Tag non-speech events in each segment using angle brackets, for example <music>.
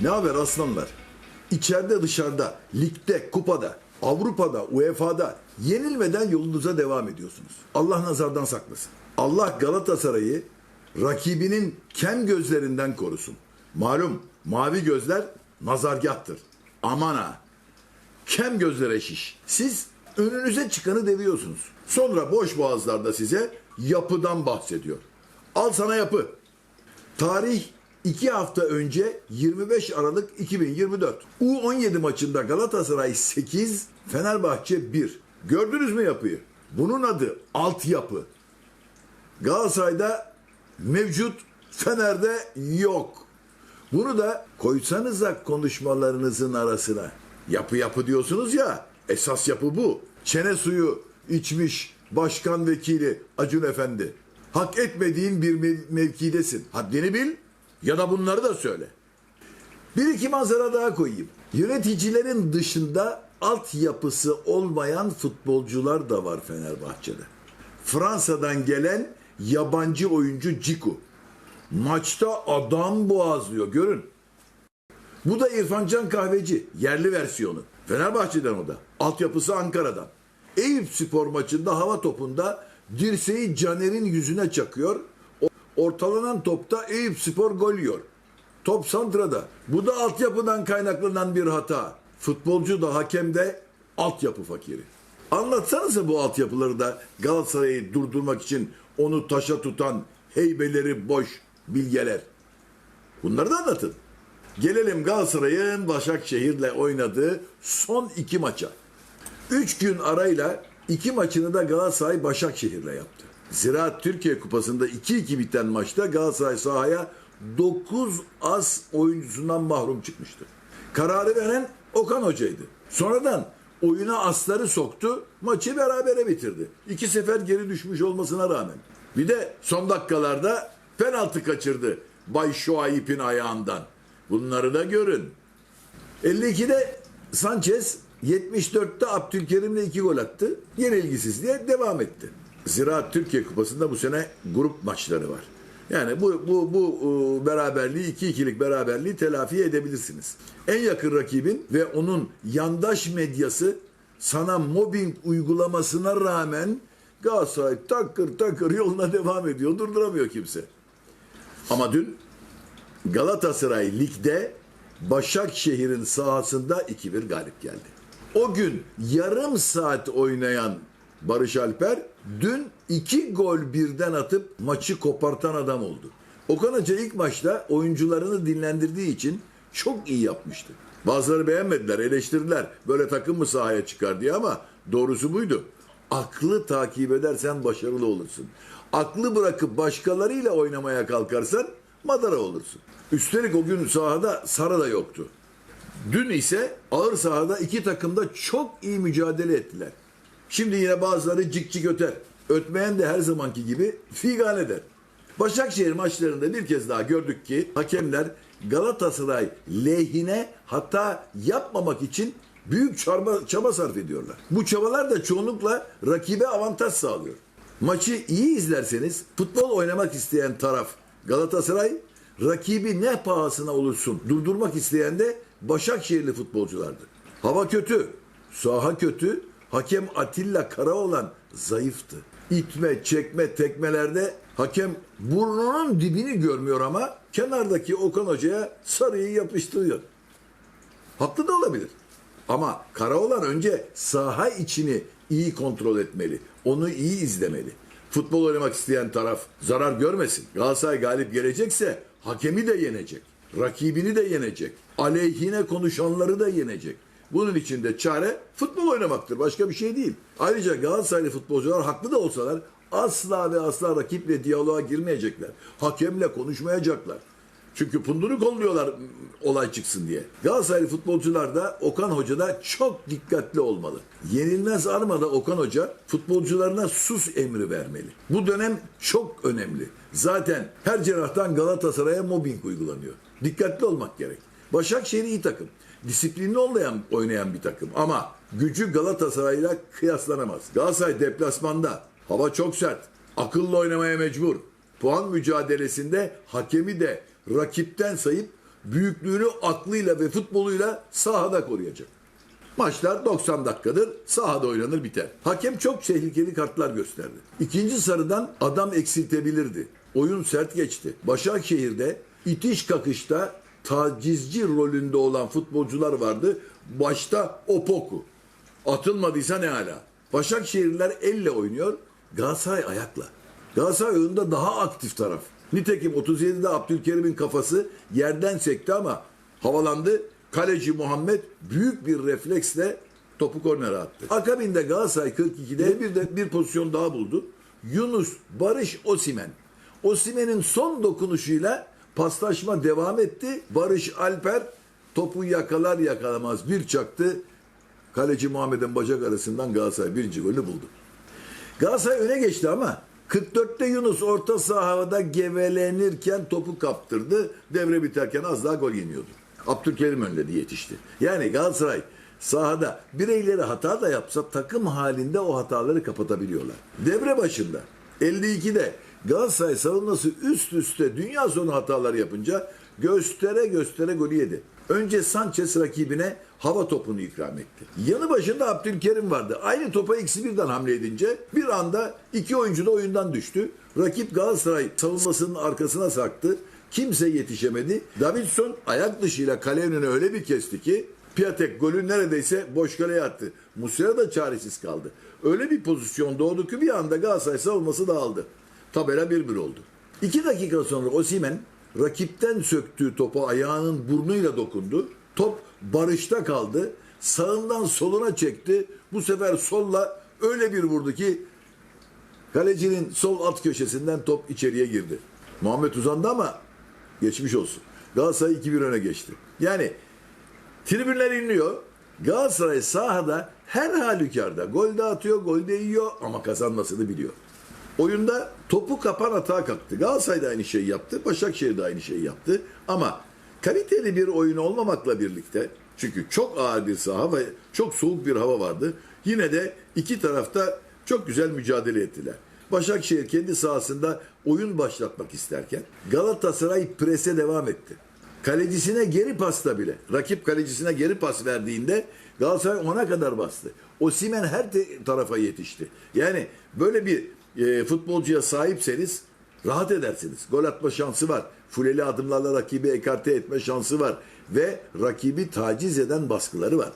Ne haber aslanlar? İçeride dışarıda, ligde, kupada, Avrupa'da, UEFA'da yenilmeden yolunuza devam ediyorsunuz. Allah nazardan saklasın. Allah Galatasaray'ı rakibinin kem gözlerinden korusun. Malum mavi gözler nazargahtır. Aman ha. Kem gözlere şiş. Siz önünüze çıkanı deviyorsunuz. Sonra boş boğazlarda size yapıdan bahsediyor. Al sana yapı. Tarih 2 hafta önce 25 Aralık 2024. U17 maçında Galatasaray 8, Fenerbahçe 1. Gördünüz mü yapıyı? Bunun adı altyapı. Galatasaray'da mevcut, Fener'de yok. Bunu da koysanıza konuşmalarınızın arasına. Yapı yapı diyorsunuz ya, esas yapı bu. Çene suyu içmiş başkan vekili Acun Efendi. Hak etmediğin bir mev- mevkidesin. Haddini bil ya da bunları da söyle. Bir iki manzara daha koyayım. Yöneticilerin dışında altyapısı olmayan futbolcular da var Fenerbahçe'de. Fransa'dan gelen yabancı oyuncu Ciku. Maçta adam boğazlıyor görün. Bu da İrfancan Kahveci yerli versiyonu. Fenerbahçe'den o da. Altyapısı Ankara'dan. Eyüp Spor maçında hava topunda dirseği Caner'in yüzüne çakıyor. Ortalanan topta Eyüp Spor gol yiyor. Top santrada. Bu da altyapıdan kaynaklanan bir hata. Futbolcu da hakem de altyapı fakiri. Anlatsanıza bu altyapıları da Galatasaray'ı durdurmak için onu taşa tutan heybeleri boş bilgeler. Bunları da anlatın. Gelelim Galatasaray'ın Başakşehir'le oynadığı son iki maça. Üç gün arayla iki maçını da Galatasaray Başakşehir'le yaptı. Ziraat Türkiye Kupası'nda 2-2 biten maçta Galatasaray sahaya 9 az oyuncusundan mahrum çıkmıştı. Kararı veren Okan Hoca'ydı. Sonradan oyuna asları soktu, maçı berabere bitirdi. İki sefer geri düşmüş olmasına rağmen. Bir de son dakikalarda penaltı kaçırdı Bay Şuayip'in ayağından. Bunları da görün. 52'de Sanchez 74'te Abdülkerim'le iki gol attı. Yenilgisiz diye devam etti. Ziraat Türkiye Kupası'nda bu sene grup maçları var. Yani bu bu bu e, beraberliği 2-2'lik beraberliği telafi edebilirsiniz. En yakın rakibin ve onun yandaş medyası sana mobbing uygulamasına rağmen Galatasaray takır takır yoluna devam ediyor. Durduramıyor kimse. Ama dün Galatasaray ligde Başakşehir'in sahasında 2-1 galip geldi. O gün yarım saat oynayan Barış Alper dün iki gol birden atıp maçı kopartan adam oldu. Okan Hoca ilk maçta oyuncularını dinlendirdiği için çok iyi yapmıştı. Bazıları beğenmediler, eleştirdiler. Böyle takım mı sahaya çıkar diye ama doğrusu buydu. Aklı takip edersen başarılı olursun. Aklı bırakıp başkalarıyla oynamaya kalkarsan madara olursun. Üstelik o gün sahada Sara da yoktu. Dün ise ağır sahada iki takım da çok iyi mücadele ettiler. Şimdi yine bazıları cik cik öter. Ötmeyen de her zamanki gibi figan eder. Başakşehir maçlarında bir kez daha gördük ki hakemler Galatasaray lehine hata yapmamak için büyük çaba, çaba sarf ediyorlar. Bu çabalar da çoğunlukla rakibe avantaj sağlıyor. Maçı iyi izlerseniz futbol oynamak isteyen taraf Galatasaray, rakibi ne pahasına olursun durdurmak isteyen de Başakşehirli futbolculardı. Hava kötü, saha kötü, hakem Atilla Karaoğlan zayıftı. İtme, çekme, tekmelerde hakem burnunun dibini görmüyor ama kenardaki Okan Hoca'ya sarıyı yapıştırıyor. Haklı da olabilir. Ama Karaoğlan önce saha içini iyi kontrol etmeli. Onu iyi izlemeli. Futbol oynamak isteyen taraf zarar görmesin. Galatasaray galip gelecekse hakemi de yenecek. Rakibini de yenecek. Aleyhine konuşanları da yenecek. Bunun için de çare futbol oynamaktır. Başka bir şey değil. Ayrıca Galatasaraylı futbolcular haklı da olsalar asla ve asla rakiple diyaloğa girmeyecekler. Hakemle konuşmayacaklar. Çünkü pundunu kolluyorlar olay çıksın diye. Galatasaraylı futbolcular da Okan Hoca da çok dikkatli olmalı. Yenilmez armada Okan Hoca futbolcularına sus emri vermeli. Bu dönem çok önemli. Zaten her cerrahtan Galatasaray'a mobbing uygulanıyor. Dikkatli olmak gerek. Başakşehir iyi takım. Disiplinli olmayan oynayan bir takım ama gücü Galatasaray'la kıyaslanamaz. Galatasaray deplasmanda hava çok sert. Akıllı oynamaya mecbur. Puan mücadelesinde hakemi de rakipten sayıp büyüklüğünü aklıyla ve futboluyla sahada koruyacak. Maçlar 90 dakikadır sahada oynanır biter. Hakem çok tehlikeli kartlar gösterdi. İkinci sarıdan adam eksiltebilirdi. Oyun sert geçti. Başakşehir'de itiş kakışta tacizci rolünde olan futbolcular vardı. Başta Opoku. Atılmadıysa ne hala. Başakşehirliler elle oynuyor. Galatasaray ayakla. Galatasaray oyunda daha aktif taraf. Nitekim 37'de Abdülkerim'in kafası yerden sekti ama havalandı. Kaleci Muhammed büyük bir refleksle topu kornere attı. Akabinde Galatasaray 42'de bir de bir pozisyon daha buldu. Yunus Barış Osimen. Osimen'in son dokunuşuyla paslaşma devam etti. Barış Alper topu yakalar yakalamaz bir çaktı. Kaleci Muhammed'in bacak arasından Galatasaray birinci golünü buldu. Galatasaray öne geçti ama 44'te Yunus orta sahada gevelenirken topu kaptırdı. Devre biterken az daha gol yeniyordu. Abdülkerim önledi yetişti. Yani Galatasaray sahada bireyleri hata da yapsa takım halinde o hataları kapatabiliyorlar. Devre başında 52'de Galatasaray savunması üst üste dünya sonu hatalar yapınca göstere göstere golü yedi. Önce Sanchez rakibine hava topunu ikram etti. Yanı başında Abdülkerim vardı. Aynı topa eksi birden hamle edince bir anda iki oyuncu da oyundan düştü. Rakip Galatasaray savunmasının arkasına saktı. Kimse yetişemedi. Davidson ayak dışıyla kale önüne öyle bir kesti ki Piatek golü neredeyse boş kaleye attı. Muslera da çaresiz kaldı. Öyle bir pozisyon doğdu ki bir anda Galatasaray savunması dağıldı. Tabela 1-1 oldu. İki dakika sonra Osimen rakipten söktüğü topa ayağının burnuyla dokundu. Top barışta kaldı. Sağından soluna çekti. Bu sefer solla öyle bir vurdu ki kalecinin sol alt köşesinden top içeriye girdi. Muhammed uzandı ama geçmiş olsun. Galatasaray 2-1 öne geçti. Yani tribünler inliyor. Galatasaray sahada her halükarda gol de atıyor, gol de yiyor ama kazanmasını biliyor. Oyunda topu kapan atağa kalktı. Galatasaray da aynı şeyi yaptı. Başakşehir de aynı şeyi yaptı. Ama kaliteli bir oyun olmamakla birlikte çünkü çok ağır bir saha ve çok soğuk bir hava vardı. Yine de iki tarafta çok güzel mücadele ettiler. Başakşehir kendi sahasında oyun başlatmak isterken Galatasaray prese devam etti. Kalecisine geri pasta bile, rakip kalecisine geri pas verdiğinde Galatasaray ona kadar bastı. Osimen her tarafa yetişti. Yani böyle bir e, futbolcuya sahipseniz rahat edersiniz. Gol atma şansı var. Fuleli adımlarla rakibi ekarte etme şansı var. Ve rakibi taciz eden baskıları var.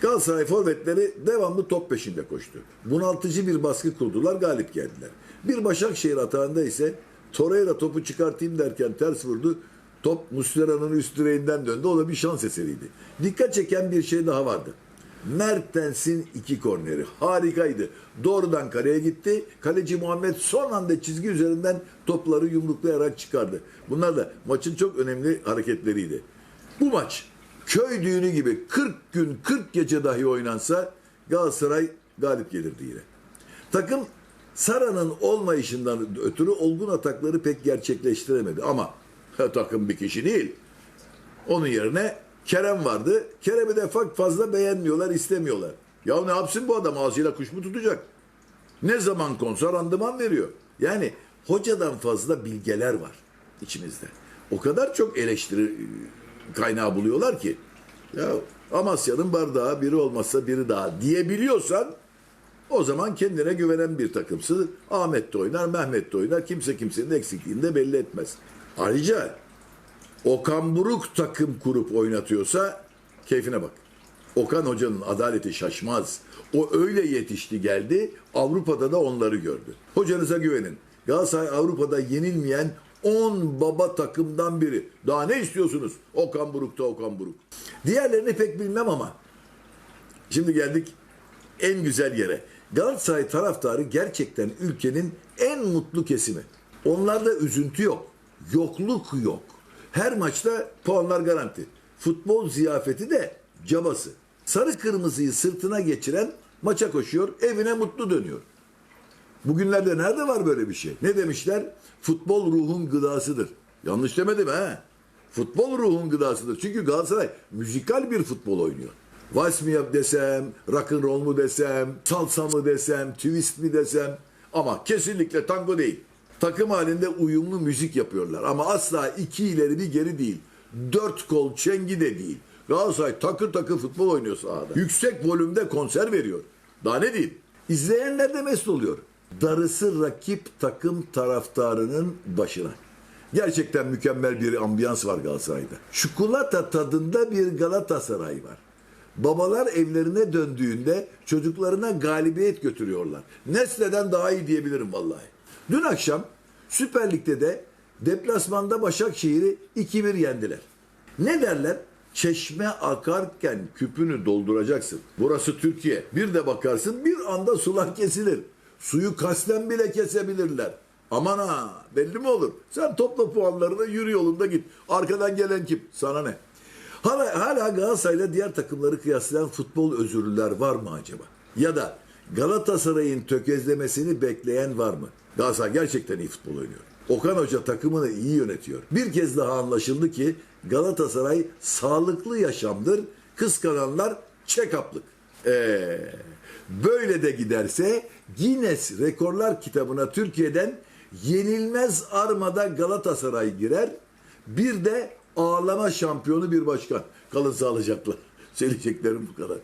Galatasaray forvetleri devamlı top peşinde koştu. Bunaltıcı bir baskı kurdular, galip geldiler. Bir Başakşehir atağında ise Torreira topu çıkartayım derken ters vurdu. Top Muslera'nın üst direğinden döndü. O da bir şans eseriydi. Dikkat çeken bir şey daha vardı. Mertens'in iki korneri harikaydı. Doğrudan kaleye gitti. Kaleci Muhammed son anda çizgi üzerinden topları yumruklayarak çıkardı. Bunlar da maçın çok önemli hareketleriydi. Bu maç köy düğünü gibi 40 gün 40 gece dahi oynansa Galatasaray galip gelirdi yine. Takım Sara'nın olmayışından ötürü olgun atakları pek gerçekleştiremedi ama <laughs> takım bir kişi değil. Onun yerine Kerem vardı. Kerem'i de fa- fazla beğenmiyorlar, istemiyorlar. Ya ne yapsın bu adam ağzıyla kuş mu tutacak? Ne zaman konsa randıman veriyor. Yani hocadan fazla bilgeler var içimizde. O kadar çok eleştiri e, kaynağı buluyorlar ki. Ya Amasya'nın bardağı biri olmazsa biri daha diyebiliyorsan o zaman kendine güvenen bir takımsın. Ahmet de oynar, Mehmet de oynar. Kimse kimsenin eksikliğini de belli etmez. Ayrıca Okan Buruk takım kurup oynatıyorsa keyfine bak. Okan Hoca'nın adaleti şaşmaz. O öyle yetişti geldi, Avrupa'da da onları gördü. Hocanıza güvenin. Galatasaray Avrupa'da yenilmeyen 10 baba takımdan biri. Daha ne istiyorsunuz? Okan Buruk'ta Okan Buruk. Diğerlerini pek bilmem ama Şimdi geldik en güzel yere. Galatasaray taraftarı gerçekten ülkenin en mutlu kesimi. Onlarda üzüntü yok. Yokluk yok. Her maçta puanlar garanti. Futbol ziyafeti de cabası. Sarı kırmızıyı sırtına geçiren maça koşuyor, evine mutlu dönüyor. Bugünlerde nerede var böyle bir şey? Ne demişler? Futbol ruhun gıdasıdır. Yanlış demedim ha. Futbol ruhun gıdasıdır. Çünkü Galatasaray müzikal bir futbol oynuyor. Vals mı yap desem, rock and roll mu desem, salsa mı desem, twist mi desem ama kesinlikle tango değil. Takım halinde uyumlu müzik yapıyorlar ama asla iki ileri bir geri değil. dört kol çengi de değil. Galatasaray takır takır futbol oynuyor sahada. Yüksek volümde konser veriyor. Daha ne diyeyim? İzleyenler de mest oluyor. Darısı rakip takım taraftarının başına. Gerçekten mükemmel bir ambiyans var Galatasaray'da. Çikolata tadında bir Galatasaray var. Babalar evlerine döndüğünde çocuklarına galibiyet götürüyorlar. Nesne'den daha iyi diyebilirim vallahi. Dün akşam Süper Lig'de de deplasmanda Başakşehir'i 2-1 yendiler. Ne derler? Çeşme akarken küpünü dolduracaksın. Burası Türkiye. Bir de bakarsın bir anda sular kesilir. Suyu kasten bile kesebilirler. Aman ha belli mi olur? Sen topla puanlarını yürü yolunda git. Arkadan gelen kim? Sana ne? Hala, hala Galatasaray'la diğer takımları kıyaslayan futbol özürlüler var mı acaba? Ya da Galatasaray'ın tökezlemesini bekleyen var mı? Galatasaray gerçekten iyi futbol oynuyor. Okan Hoca takımını iyi yönetiyor. Bir kez daha anlaşıldı ki Galatasaray sağlıklı yaşamdır. Kıskananlar check-up'lık. Ee, böyle de giderse Guinness Rekorlar kitabına Türkiye'den yenilmez armada Galatasaray girer. Bir de ağlama şampiyonu bir başkan. Kalın sağlıcakla. <laughs> Söyleyeceklerim bu kadar.